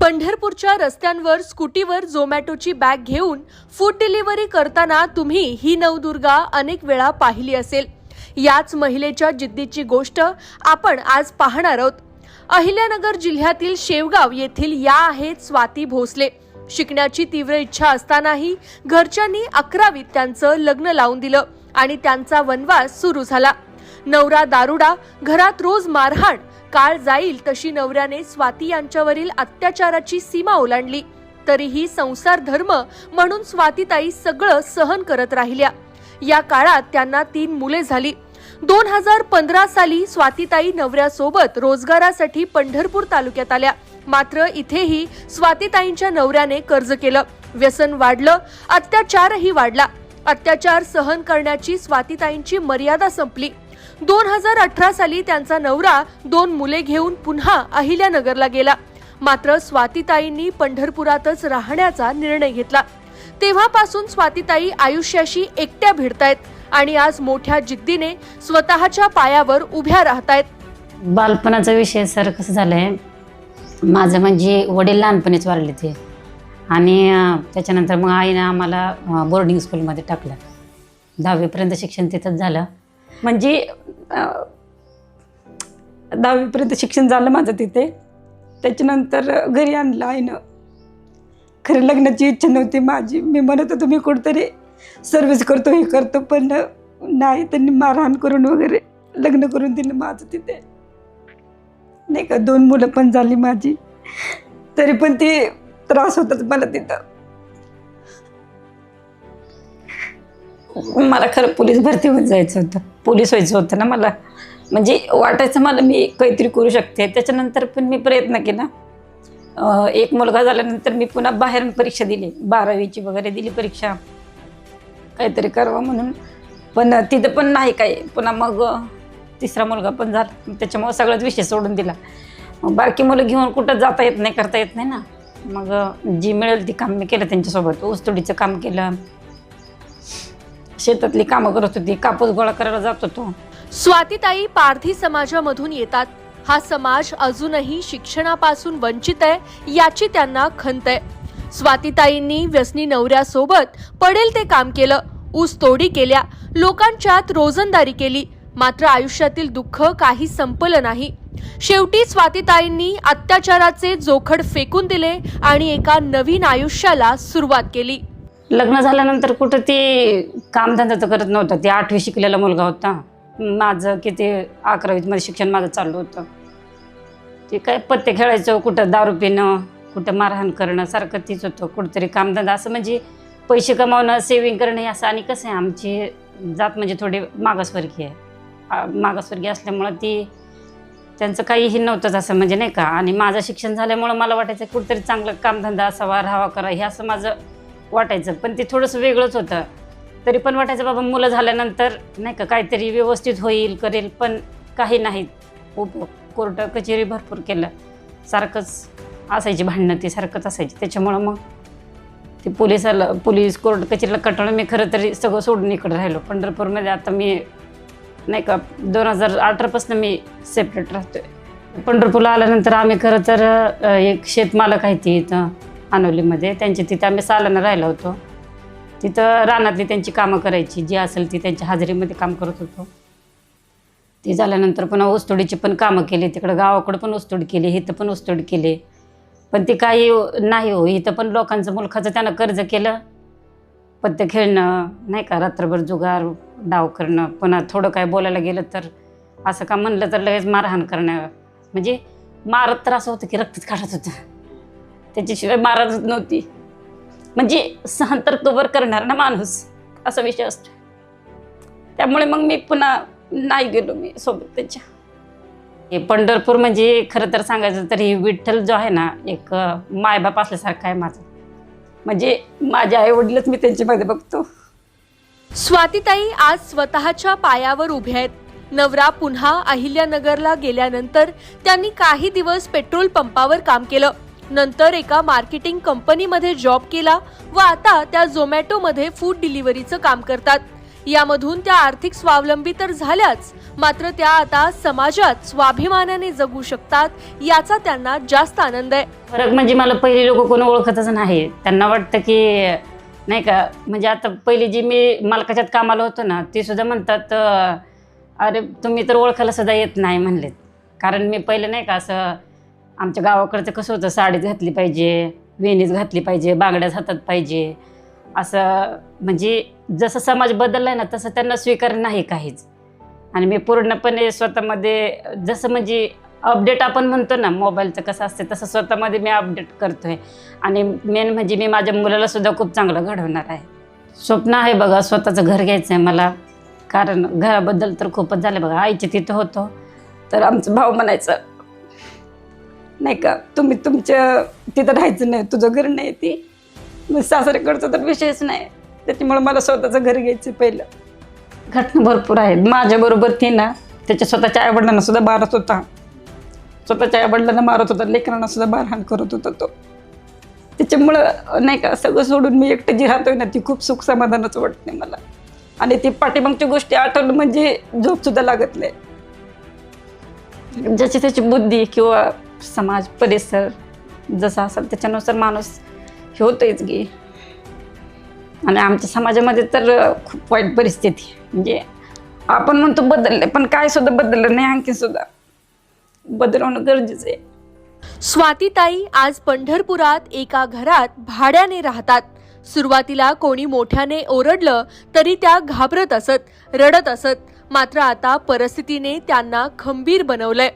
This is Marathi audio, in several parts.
पंढरपूरच्या रस्त्यांवर स्कूटीवर झोमॅटोची बॅग घेऊन फूड डिलिव्हरी करताना तुम्ही ही नवदुर्गा अनेक वेळा पाहिली असेल. याच महिलेच्या जिद्दीची गोष्ट आपण आज पाहणार आहोत. अहिल्यानगर जिल्ह्यातील शेवगाव येथील या आहेत स्वाती भोसले. शिकण्याची तीव्र इच्छा असतानाही घरच्यांनी अकरावीत त्यांचं लग्न लावून दिलं आणि त्यांचा वनवास सुरू झाला. नवरा दारुडा घरात रोज मारहाण काळ जाईल तशी नवऱ्याने स्वाती यांच्यावरील अत्याचाराची सीमा ओलांडली. तरीही संसार धर्म म्हणून स्वातीताई सगळं सहन करत राहिल्या. या काळात त्यांना तीन मुले झाली. दोन हजार पंधरा साली स्वातीताई नवऱ्यासोबत रोजगारासाठी पंढरपूर तालुक्यात आल्या. मात्र इथेही स्वातीताईंच्या नवऱ्याने कर्ज केलं. व्यसन वाढलं अत्याचारही वाढला. अत्याचार सहन करण्याची स्वातीताईंची मर्यादा संपली. दोन हजार अठरा साली त्यांचा नवरा दोन मुले घेऊन पुन्हा अहिल्यानगरला गेला. मात्र स्वातीताईंनी पंढरपुरातच राहण्याचा निर्णय घेतला. तेव्हापासून स्वातीताई आयुष्याशी एकट्या भिडतायत आणि आज मोठ्या जिद्दीने स्वतःच्या पायावर उभ्या राहतायत. बालपणाचा विषय सर कसं झालं आहे माझं म्हणजे वडील लहानपणीच वाढले ते. आणि त्याच्यानंतर मग आईनं आम्हाला बोर्डिंग स्कूलमध्ये टाकलं. दहावीपर्यंत शिक्षण तिथंच झालं. म्हणजे दहावीपर्यंत शिक्षण झालं माझं तिथे. त्याच्यानंतर घरी आणलं आईनं. खरं लग्नाची इच्छा नव्हती माझी. मी म्हणत होतो मी कुठंतरी सर्व्हिस करतो हे करतो पण नाही त्यांनी मारहाण करून वगैरे लग्न करून दिलं माझं तिथे. नाही का दोन मुलं पण झाली माझी. तरी पण ते त्रास होतात मला तिथं. मला खरं पोलीस भरती होऊन जायचं होतं. पोलीस व्हायचं होतं ना मला. म्हणजे वाटायचं मला मी काहीतरी करू शकते. त्याच्यानंतर पण मी प्रयत्न केला. एक मुलगा झाल्यानंतर मी पुन्हा बाहेरून परीक्षा दिली. बारावीची वगैरे दिली परीक्षा. काहीतरी करावं म्हणून. पण तिथं पण नाही काय पुन्हा मग तिसरा मुलगा पण झाला. त्याच्यामुळं सगळाच विषय सोडून दिला. बाकी बारकी मुलं घेऊन कुठं जाता येत नाही करता येत नाही ना. मग जी मिळेल ती काम मी केलं त्यांच्यासोबत. ऊसतोडीचं काम केलं. शेतातली कामं करत होती. कापूस गोळा करायला जात होतो. स्वातीताई पारधी समाजामधून येतात. हा समाज अजूनही शिक्षणापासून वंचित आहे याची त्यांना खंत आहे. स्वातीताईंनी व्यसनी नवऱ्यासोबत पडेल ते काम केलं. ऊस तोडी केल्या. लोकांच्यात रोजंदारी केली. मात्र आयुष्यातील दुःख काही संपलं नाही. शेवटी स्वातीताईंनी अत्याचाराचे जोखड फेकून दिले आणि एका नवीन आयुष्याला सुरुवात केली. लग्न झाल्यानंतर कुठं ते कामधंदा तर करत नव्हतं. ते आठवी शिकलेला मुलगा होता. माझं किती अकरावीमध्ये शिक्षण माझं चाललं होतं. ते काय पत्ते खेळायचं कुठं दारू पिणं कुठं मारहाण करणं सारखं तीच होतं. कुठंतरी कामधंदा असं म्हणजे पैसे कमावणं सेविंग करणं हे असं आणि कसं आहे आमची जात म्हणजे थोडी मागासवर्गीय आहे. मागासवर्गीय असल्यामुळं ती त्यांचं काहीही नव्हतंच असं म्हणजे नाही का. आणि माझं शिक्षण झाल्यामुळं मला वाटायचं कुठंतरी चांगलं कामधंदा असावा राहावा करा हे असं माझं वाटायचं. पण ते थोडंसं वेगळंच होतं. तरी पण वाटायचं बाबा मुलं झाल्यानंतर नाही का काहीतरी व्यवस्थित होईल करेल. पण काही नाही उपयोग कोर्ट कचेरी भरपूर केलं. सारखंच असायची भांडणं ती सारखंच असायची. त्याच्यामुळं मग ते पोलिसाला पोलीस कोर्ट कचेरीला कटाळून मी खरं तरी सगळं सोडून इकडं राहिलो. पंढरपूरमध्ये आता मी नाही का दोन हजार अठरापासून मी सेपरेट राहतोय. पंढरपूरला आल्यानंतर आम्ही खरं तर एक शेतमालक आहे ती इथं अनोलीमध्ये. त्यांच्या तिथं आम्ही सालानं राहिलो होतो. तिथं रानातली त्यांची कामं करायची. जी असेल ती त्यांच्या हाजरीमध्ये काम करत होतो. ती झाल्यानंतर पुन्हा ऊसतोडीची पण कामं केली. तिकडं गावाकडं पण ऊसतोड केली. इथं पण ऊसतोड केली. पण ती काही नाही हो. इथं पण लोकांचं मुलखाचं त्यानं कर्ज केलं. पत्ते खेळणं नाही का रात्रभर जुगार डाव करणं पुन्हा थोडं काय बोलायला गेलं तर असं का म्हणलं तर लगेच मारहाण करणं. म्हणजे मारत तर असं होतं की रक्तच काढत होतं. त्याच्याशिवाय मारतच नव्हती. म्हणजे सहन तर कवर करणार ना माणूस असा विषय असतो. त्यामुळे मग मी पुन्हा नाही गेलो मी सोबत त्याच्या. हे पंढरपूर म्हणजे खरं तर सांगायचं तर हे विठ्ठल जो आहे ना एक मायबाप असल्यासारखं आहे माझं. म्हणजे माझे आईवडीलच मी त्यांच्यामध्ये बघतो. स्वातीताई आज स्वतःच्या पायावर उभ्या आहेत. नवरा पुन्हा अहिल्यानगरला गेल्यानंतर त्यांनी काही दिवस पेट्रोल पंपावर काम केलं. नंतर एका मार्केटिंग कंपनीमध्ये जॉब केला व आता त्या झोमॅटोमध्ये फूड डिलिव्हरीचं काम करतात. यामधून त्या आर्थिक स्वावलंबी तर झाल्याच मात्र त्या आता समाजात स्वाभिमानाने जगू शकतात याचा त्यांना जास्त आनंद आहे. फरक म्हणजे मला पहिले लोक कोण ओळखतच नाही. त्यांना वाटतं की नाही का? म्हणजे आता पहिली जी मी मालकाच्यात कामाला होतो ना ती सुद्धा म्हणतात अरे तुम्ही तर ओळखायला सुद्धा येत नाही म्हणलेत. कारण मी पहिले नाही का असं आमच्या गावाकडचं कसं होतं साडीच घातली पाहिजे वेणीच घातली पाहिजे बांगड्याच हातात पाहिजे. असं म्हणजे जसं समाज बदलला आहे ना तसं त्यांना स्वीकार नाही काहीच. आणि मी पूर्णपणे स्वतःमध्ये जसं म्हणजे अपडेट आपण म्हणतो ना मोबाईलचं कसं असते तसं स्वतःमध्ये मी अपडेट करतोय. आणि मेन म्हणजे मी माझ्या मुलाला सुद्धा खूप चांगलं घडवणार आहे. स्वप्न आहे बघा स्वतःचं घर घ्यायचं आहे मला. कारण घराबद्दल तर खूपच झालं बघा. आईचे तिथं होतो. तर आमचं भाऊ म्हणायचं नाही का तुम्ही तुमच्या तिथं राहायचं नाही तुझं घर नाही ती. मग सासरेकडचं तर विषयच नाही. त्याच्यामुळे मला स्वतःचं घर घ्यायचं पहिलं. घटना भरपूर आहेत. माझ्याबरोबर ती ना त्याच्या स्वतःच्या आईवडिलांना सुद्धा मारत होता. स्वतःच्या आईवडिलांना मारत होता लेकरांना सुद्धा मारहाण करत होता तो. त्याच्यामुळं नाही का सगळं सोडून मी एकटं जी राहतोय ना ती खूप सुख समाधानच वाटते मला. आणि ती पाठीमागची गोष्टी आठवलं म्हणजे झोप सुद्धा लागत नाही. ज्याची त्याची बुद्धी किंवा समाज परिसर जसा असेल त्याच्यानुसार माणूस हे होतोयच की. आणि आमच्या समाजामध्ये तर खूप वाईट परिस्थिती म्हणजे आपण म्हणतो बदलले पण काय सुद्धा बदललं नाही आणखी सुद्धा. बदल गरजेचं आहे. स्वातीताई आज पंढरपुरात एका घरात भाड्याने राहतात. सुरुवातीला कोणी मोठ्याने ओरडलं तरी त्या घाबरत असत रडत असत. मात्र आता परिस्थितीने त्यांना खंबीर बनवलंय.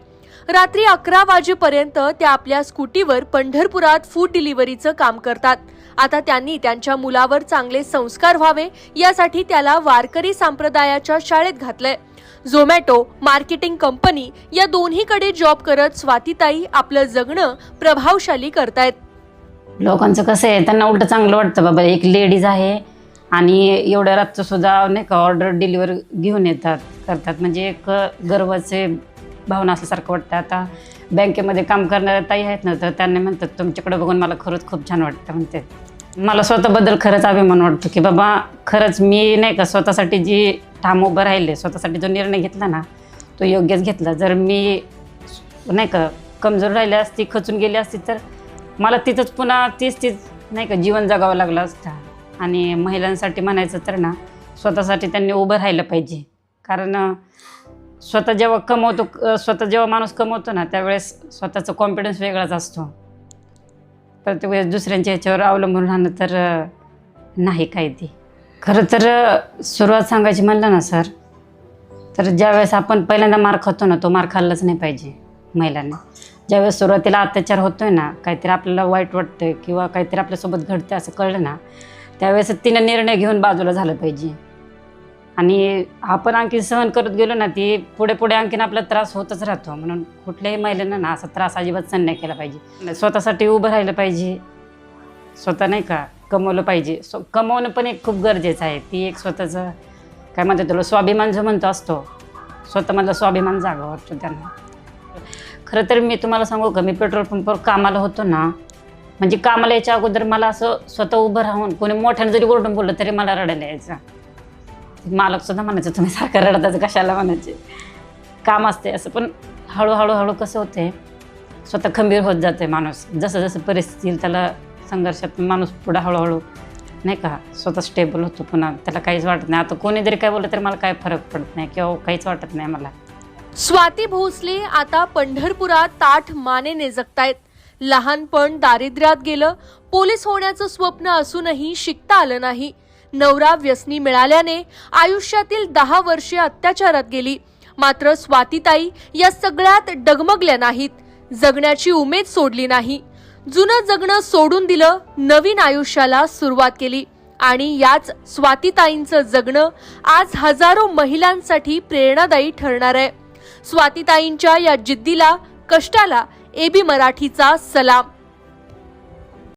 रात्री अकरा वाजेपर्यंत त्या आपल्या स्कूटीवर पंढरपुरात फूड डिलिव्हरीचं काम करतात. आता त्यांनी त्यांच्या मुलावर चांगले संस्कार व्हावे यासाठी त्याला वारकरी संप्रदायाच्या शाळेत घातलंय. झोमॅटो मार्केटिंग कंपनी या दोन्हीकडे जॉब करत स्वातीताई आपलं जगणं प्रभावशाली करतायत. लोकांचं कसं आहे त्यांना उलटं चांगलं वाटतं बाबा एक लेडीज आहे आणि एवढ्या रातचं सुद्धा नाही का ऑर्डर डिलिव्हर घेऊन येतात करतात. म्हणजे एक गर्वाचे भावना असल्यासारखं वाटतं. आता बँकेमध्ये काम करणाऱ्या ताई आहेत ना तर त्यांनी म्हणतात तुमच्याकडे बघून मला खरंच खूप छान वाटतं म्हणते. मला स्वतःबद्दल खरंच अभिमान वाटतो की बाबा खरंच मी नाही का स्वतःसाठी जी ठाम उभं राहिले स्वतःसाठी जो निर्णय घेतला ना तो योग्यच घेतला. जर मी नाही का कमजोर राहिली असती खचून गेली असती तर मला तिथंच पुन्हा तीच तीच नाही का जीवन जगावं लागलं असतं. आणि महिलांसाठी म्हणायचं तर ना स्वतःसाठी त्यांनी उभं राहिलं पाहिजे. कारण स्वतः जेव्हा कमवतो स्वतः जेव्हा माणूस कमवतो ना त्यावेळेस स्वतःचा कॉन्फिडन्स वेगळाच असतो. प्रत्येक वेळेस दुसऱ्यांच्या ह्याच्यावर अवलंबून राहणं तर नाही काय ते खरं तर सुरुवात सांगायची म्हणलं ना सर तर ज्यावेळेस आपण पहिल्यांदा मार खातो ना तो मार खाल्लाच नाही पाहिजे महिलांनी. ज्यावेळेस सुरुवातीला अत्याचार होतोय ना काहीतरी आपल्याला वाईट वाटतंय किंवा काहीतरी आपल्यासोबत घडतं असं कळलं ना त्यावेळेस तिनं निर्णय घेऊन बाजूला झालं पाहिजे. आणि आपण आणखी सहन करत गेलो ना ती पुढे पुढे आणखीन आपला त्रास होतच राहतो. म्हणून कुठल्याही महिलेनं ना असा त्रास अजिबात सहन नाही केला पाहिजे. स्वतःसाठी उभं राहिलं पाहिजे. स्वतः नाही का कमवलं पाहिजे. स्व कमवणं पण एक खूप गरजेचं आहे. ती एक स्वतःचं काय म्हणतात तुला स्वाभिमान जो म्हणतो असतो. स्वतःमधला स्वाभिमान जागा वाटतो त्यांना. खरं तर मी तुम्हाला सांगू का मी पेट्रोल पंपवर कामाला होतो ना म्हणजे कामाला यायच्या अगोदर मला असं स्वतः उभं राहून कोणी मोठ्यानं जरी ओरडून बोललं तरी मला रडायला यायचं. मालक सुद्धा म्हणायचं तुम्ही सारखं रडताचं कशाला म्हणायचे? काम असते असं पण हळूहळू हळू कसं होते स्वतः खंबीर होत जाते माणूस. जसं जसं परिस्थिती येईल त्याला संघर्षात माणूस पुढं हळूहळू नाही का स्वतः स्टेबल होतो पुन्हा. त्याला काहीच वाटत नाही. आता कोणी जरी काय बोललं तरी मला काय फरक पडत नाही किंवा काहीच वाटत नाही मला. स्वाती भोसले आता पंढरपुरात ताठ मानेने जगतायत लहानपण दारिद्र्यात गेलं पोलीस होण्याचं स्वप्न असूनही शिकता आलं नाही. नवरा व्यसनी मिळाल्याने आयुष्यातील दहा वर्षे अत्याचारात गेली. मात्र स्वातीताई या सगळ्यात डगमगल्या नाहीत. जगण्याची उमेद सोडली नाही. जुनं जगणं सोडून दिलं नवीन आयुष्याला सुरुवात केली. आणि याच स्वातीताईंचं जगणं आज हजारो महिलांसाठी प्रेरणादायी ठरणार आहे. स्वातीताईंच्या या जिद्दीला कष्टाला एबी मराठीचा सलाम.